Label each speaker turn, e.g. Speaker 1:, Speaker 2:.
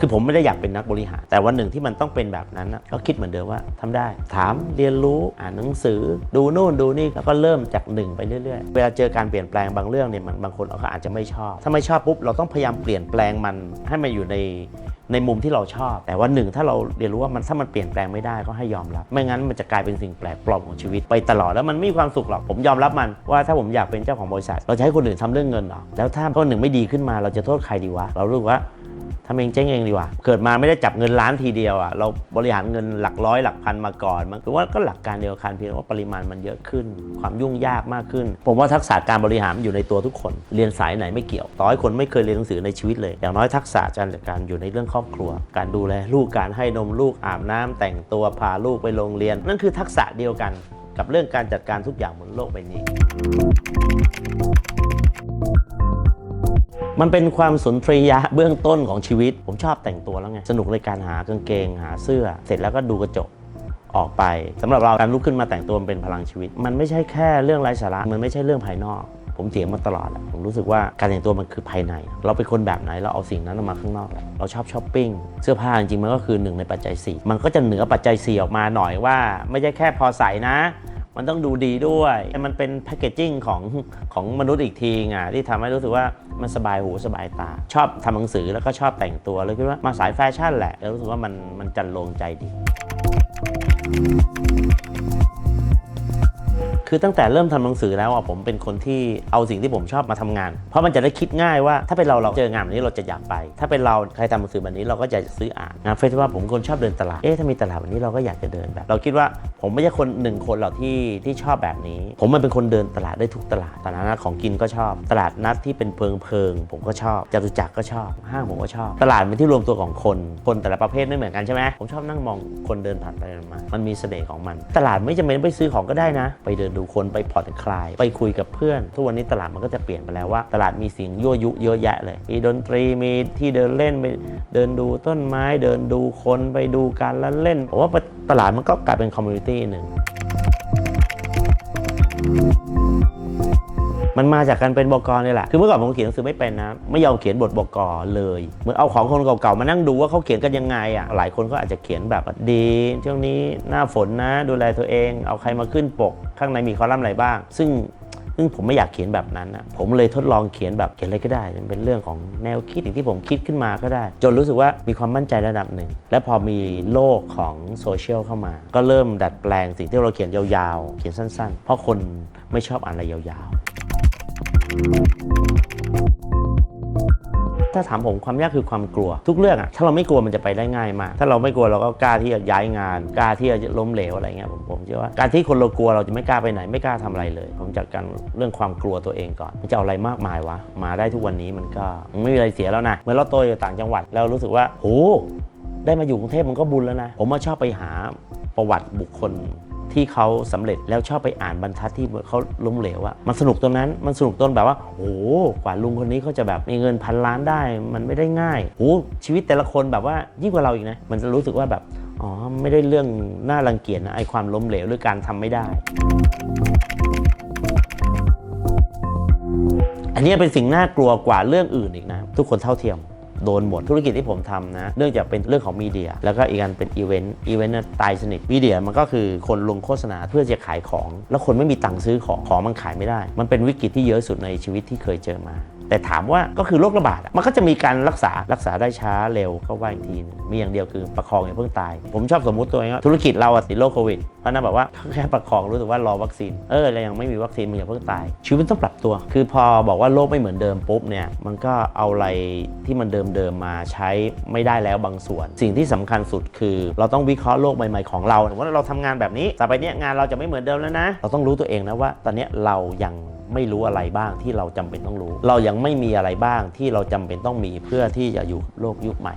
Speaker 1: คือผมไม่ได้อยากเป็นนักบริหาร แต่วันหนึ่งที่มันต้องเป็นแบบนั้นก็คิดเหมือนเดิมว่าทำได้ ถามเรียนรู้อ่านหนังสือ ดูโน่นดูนี่แล้วก็เริ่มจากหนึ่งไปเรื่อยๆ เวลาเจอการเปลี่ยนแปลงบางเรื่องเนี่ยมันบางคนเขาอาจจะไม่ชอบ ถ้าไม่ชอบปุ๊บเราต้องพยายามเปลี่ยนแปลงมันให้มันอยู่ใน ในมุมที่เราชอบ แต่ว่าหนึ่งถ้าเราเรียนรู้ว่ามันถ้ามันเปลี่ยนแปลงไม่ได้ก็ให้ยอมรับ ไม่งั้นมันจะกลายเป็นสิ่งแปลกปลอมของชีวิตไปตลอดแล้วมันไม่มีความสุขหรอกผมยอมรับมันว่าถ้าผมอยากเป็นเจ้าของบริษัท เราจะให้คนอื่นทำเรื่องเงินหรอแล้วถ้าคนหนึ่งไม่ดีขึ้นมาเราจะโทษใครดีวะเรารู้สึกว่า ทำเองเจ๊งเองดีกว่า เกิดมาไม่ได้จับเงินล้านทีเดียวอะ เราบริหารเงินหลักร้อยหลักพันมาก่อน มันคือว่าก็หลักการเดียวกันเพียงว่าปริมาณมันเยอะขึ้น ความยุ่งยากมากขึ้น ผมว่าทักษะการบริหารอยู่ในตัวทุกคน เรียนสายไหนไม่เกี่ยว ต่อให้คนไม่เคยเรียนหนังสือในชีวิตเลย อย่างน้อยทักษะการจัดการอยู่ในเรื่องครอบครัว การดูแลลูก การให้นมลูก อาบน้ำแต่งตัว พาลูกไปโรงเรียน นั่นคือทักษะเดียวกัน กับเรื่องการจัดการทุกอย่างบนโลกใบนี้ มันเป็นความสุนทรียะเบื้องต้นของชีวิต ผมชอบแต่งตัวแล้วไง สนุกในการหากางเกงหาเสื้อ เสร็จแล้วก็ดูกระจกออกไปสำหรับเราการลุกขึ้นมาแต่งตัวมันเป็นพลังชีวิต มันไม่ใช่แค่เรื่องไร้สาระมันไม่ใช่เรื่องภายนอก ผมเถียงมาตลอดอะผมรู้สึกว่าการแต่งตัวมันคือภายใน เราเป็นคนแบบไหนเราเอาสิ่งนั้นออกมาข้างนอกแหละเราชอบช้อปปิ้งเสื้อผ้าจริงๆมันก็คือหนึ่งในปัจจัยสี่มันก็จะเหนือปัจจัยสี่ออกมาหน่อยว่า ไม่ใช่แค่พอใส่นะ มันต้องดูดีด้วย มันเป็นแพคเกจจิ้งของของมนุษย์อีกทีไงที่ทำให้รู้สึกว่ามันสบายหูสบายตา ชอบทำหนังสือแล้วก็ชอบแต่งตัวเลยคิดว่ามาสายแฟชั่นแหละแล้วรู้สึกว่ามันมันจันลงใจดี คือตั้งแต่เริ่มทำหนังสือแล้วอะผมเป็นคนที่เอาสิ่งที่ผมชอบมาทำงาน เพราะมันจะได้คิดง่ายว่าถ้าเป็นเราเราเจองานแบบนี้เราจะอยากไป ถ้าเป็นเราใครทำหนังสือแบบนี้เราก็จะซื้ออ่านงานเฟซว่าผมเป็นคนชอบเดินตลาดเอ๊ะถ้ามีตลาดแบบนี้เราก็อยากจะเดินแบบ เราคิดว่าผมไม่ใช่คนหนึ่งคนหรอกที่ที่ชอบแบบนี้ ผมมันเป็นคนเดินตลาดได้ทุกตลาดตลาดนัดของกินก็ชอบ ตลาดนัดที่เป็นเพิงเพิงๆผมก็ชอบจตุจักรก็ชอบ ห้างผมก็ชอบ ตลาดเป็นที่รวมตัวของคนคนแต่ละประเภทไม่เหมือนกันใช่ไหมผมชอบนั่งมองคนเดินผ่านไปผ่านมา มันมีเสน่ห์ของมัน ตลาดไม่จำเป็นไปซื้อของก็ได้นะ ไปเดินดูคนไปผ่อนคลาย ไปคุยกับเพื่อน ทุกวันนี้ตลาดมันก็จะเปลี่ยนไปแล้วว่า ตลาดมีสิ่งยั่วยุเยอะแยะเลย มีดนตรีมีที่เดินเล่นไปเดินดูต้นไม้ เดินดูคนไปดูการละเล่นผมว่าตลาดมันก็กลายเป็นคอมมูนิตี้หนึ่ง มันมาจากการเป็นบกนี่แหละ คือเมื่อก่อนผมเขียนหนังสือไม่เป็นนะ ไม่ยอมเขียนบทบกเลยเหมือนเอาของคนเก่าๆมานั่งดูว่าเขาเขียนกันยังไงอะ หลายคนก็อาจจะเขียนแบบดีช่วงนี้หน้าฝนนะ ดูแลตัวเอง เอาใครมาขึ้นปก ข้างในมีคอลัมน์อะไรบ้าง ซึ่งซึ่งผมไม่อยากเขียนแบบนั้นนะผมเลยทดลองเขียนแบบเขียนอะไรก็ได้มันเป็นเรื่องของแนวคิดอย่างที่ผมคิดขึ้นมาก็ได้ จนรู้สึกว่ามีความมั่นใจระดับหนึ่ง และพอมีโลกของโซเชียลเข้ามา ก็เริ่มดัดแปลงสิ่งที่เราเขียนยาวๆ เขียนสั้นๆ เพราะคนไม่ชอบอ่านอะไรยาวๆ ถ้าถามผมความยากคือความกลัว ทุกเรื่องอะถ้าเราไม่กลัวมันจะไปได้ง่ายมาก ถ้าเราไม่กลัวเราก็กล้าที่จะย้ายงาน กล้าที่จะล้มเหลวอะไรเงี้ยผมผมเชื่อว่าการที่คนเรากลัวเราจะไม่กล้าไปไหนไม่กล้าทำอะไรเลย ผมจัดการเรื่องความกลัวตัวเองก่อนมันจะเอาอะไรมากมายวะมาได้ทุกวันนี้มันก็ไม่มีอะไรเสียแล้วนะเหมื่อนเราโตอยู่ต่างจังหวัดแล้วรู้สึกว่าโหได้มาอยู่กรุงเทพมันก็บุญแล้วนะผมมาชอบไปหาประวัติบุคคล ที่เขาสำเร็จแล้วชอบไปอ่านบรรทัดที่เขาล้มเหลวอะมันสนุกตรงนั้นมันสนุกตรงแบบว่าโอ้กว่าลุงคนนี้เขาจะแบบมีเงินพันล้านได้ มันไม่ได้ง่ายโอ้ชีวิตแต่ละคนแบบว่ายิ่งกว่าเราอีกนะมันจะรู้สึกว่าแบบอ๋อไม่ได้เรื่องน่ารังเกียจนะไอความล้มเหลวหรือการทำไม่ได้ อันนี้เป็นสิ่งน่ากลัวกว่าเรื่องอื่นอีกนะ ทุกคนเท่าเทียม โดนหมดธุรกิจที่ผมทำนะ เนื่องจากเป็นเรื่องของมีเดีย แล้วก็อีกอันเป็นอีเวนต์อีเวนต์น่ะตายสนิทมีเดียมันก็คือคนลงโฆษณาเพื่อจะขายของ แล้วคนไม่มีตังค์ซื้อของของมันขายไม่ได้ มันเป็นวิกฤตที่เยอะสุดในชีวิตที่เคยเจอมา แต่ถามว่าก็คือโรคระบาดมันก็จะมีการรักษารักษาได้ช้าเร็วก็ว่าอีกทีนึงมีอย่างเดียวคือประคองอย่าเพิ่งตาย ผมชอบสมมุติตัวเองว่าธุรกิจเราติดโรคโควิดเพราะนั้นแบบว่าแค่ประคองรู้สึกว่ารอวัคซีนเออเรายังไม่มีวัคซีนมึงอย่าเพิ่งตาย ชีวิตมันต้องปรับตัว คือพอบอกว่าโลกไม่เหมือนเดิมปุ๊บเนี่ยมันก็เอาอะไรที่มันเดิมๆมาใช้ไม่ได้แล้วบางส่วน สิ่งที่สำคัญสุดคือ เราต้องวิเคราะห์โลกใหม่ๆของเราว่าเราทำงานแบบนี้ต่อไปเนี้ยงานเราจะไม่เหมือนเดิมแล้วนะ เราต้องรู้ตัวเองนะว่า ตอนเนี้ยเรายัง ไม่รู้อะไรบ้างที่เราจำเป็นต้องรู้ เรายังไม่มีอะไรบ้างที่เราจำเป็นต้องมีเพื่อที่จะอยู่โลกยุคใหม่